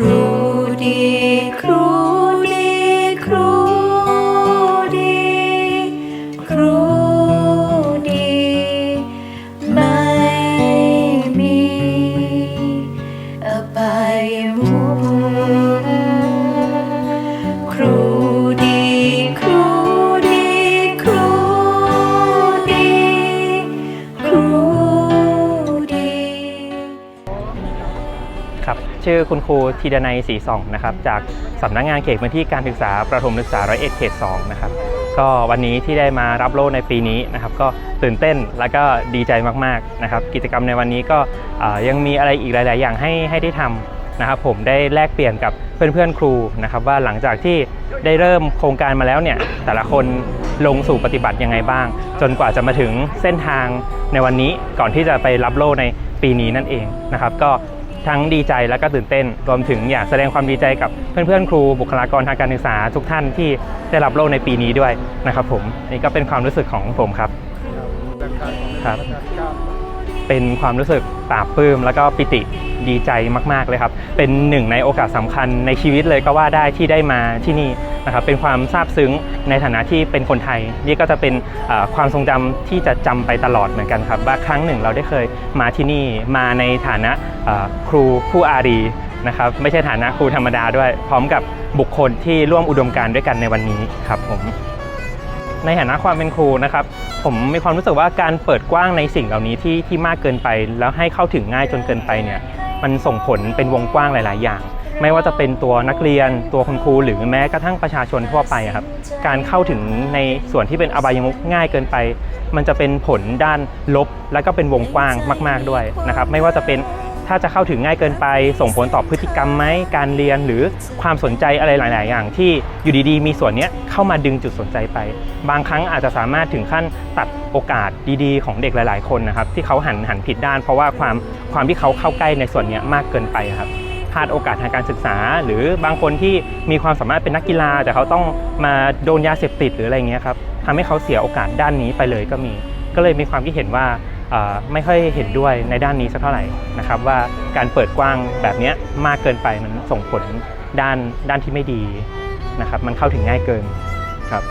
รูดี ครับ ชื่อคุณครูธีดนัยศรีส่องนะครับ จากสำนักงานเขตพื้นที่การศึกษาประถมศึกษาร้อยเอ็ดเขต2นะครับ ก็วันนี้ที่ได้มารับโล่ในปีนี้นะครับ ก็ตื่นเต้นแล้วก็ดีใจมากๆนะครับ กิจกรรมในวันนี้ก็ยังมีอะไรอีกหลาย ๆ อย่างให้ให้ได้ทำนะครับผมได้แลกเปลี่ยนกับเพื่อนๆครูนะครับ ว่าหลังจากที่ได้เริ่มโครงการมาแล้วเนี่ย แต่ละคนลงสู่ปฏิบัติยังไงบ้าง จนกว่าจะมาถึงเส้นทางในวันนี้ก่อนที่จะไปรับโล่ในปีนี้นั่นเองนะครับ ก็ ทั้งดีใจและก็ตื่นเต้น รวมถึงอยากแสดงความดีใจกับเพื่อนๆ ครูบุคลากรทางการศึกษาทุกท่านที่ได้รับโล่ในปีนี้ด้วยนะครับผมนี่ก็เป็นความรู้สึกของผมครับครับ เป็นความรู้สึกปลาบปลื้มแล้วก็ปิติ ดีใจมาก ๆ เลยครับ เป็นหนึ่งในโอกาสสำคัญในชีวิตเลยก็ว่าได้ที่ได้มาที่นี่นะครับ เป็นความซาบซึ้งในฐานะที่เป็นคนไทย นี่ก็จะเป็นความทรงจำที่จะจำไปตลอดเหมือนกันครับ ว่าครั้งหนึ่งเราได้เคยมาที่นี่มาในฐานะครูผู้อารีนะครับไม่ใช่ฐานะครูธรรมดาด้วย พร้อมกับบุคคลที่ร่วมอุดมการณ์ด้วยกันในวันนี้ครับผมในฐานะความเป็นครูนะครับ ผมมีความรู้สึกว่าการเปิดกว้างในสิ่งเหล่านี้ที่ที่มากเกินไป แล้วให้เข้าถึงง่ายจนเกินไปเนี่ย มันส่งผลเป็นวงกว้างหลาย ๆ อย่าง ไม่ว่าจะเป็นตัวนักเรียนตัวคุณครูหรือแม้กระทั่งประชาชนทั่วไปครับการเข้าถึงในส่วนที่เป็นอบายมุขง่ายเกินไป มันจะเป็นผลด้านลบ และก็เป็นวงกว้างมาก ๆ ด้วยนะครับไม่ว่าจะเป็น ถ้าจะเข้าถึงง่ายเกินไป ส่งผลต่อพฤติกรรมไหมการเรียนหรือความสนใจอะไรหลาย ๆ อย่าง ที่อยู่ดี ๆ มีส่วนนี้เข้ามาดึงจุดสนใจไป บางครั้งอาจจะสามารถถึงขั้นตัดโอกาสดีๆ ของเด็กหลาย ๆ คนนะครับที่เขาหันหันผิดด้าน เพราะว่าความความที่เขาเข้าใกล้ในส่วนนี้มากเกินไปครับพลาดโอกาสทางการศึกษา หรือบางคนที่มีความสามารถเป็นนักกีฬา แต่เขาต้องมาโดนยาเสพติดหรืออะไรเงี้ยครับทำให้เขาเสียโอกาสด้านนี้ไปเลยก็มี ก็เลยมีความคิดเห็นว่า ไม่ค่อยเห็นด้วยในด้านนี้สักเท่าไหร่นะครับว่าการเปิดกว้างแบบนี้มากเกินไปมันส่งผลด้านด้านที่ไม่ดีนะครับมันเข้าถึงง่ายเกินครับ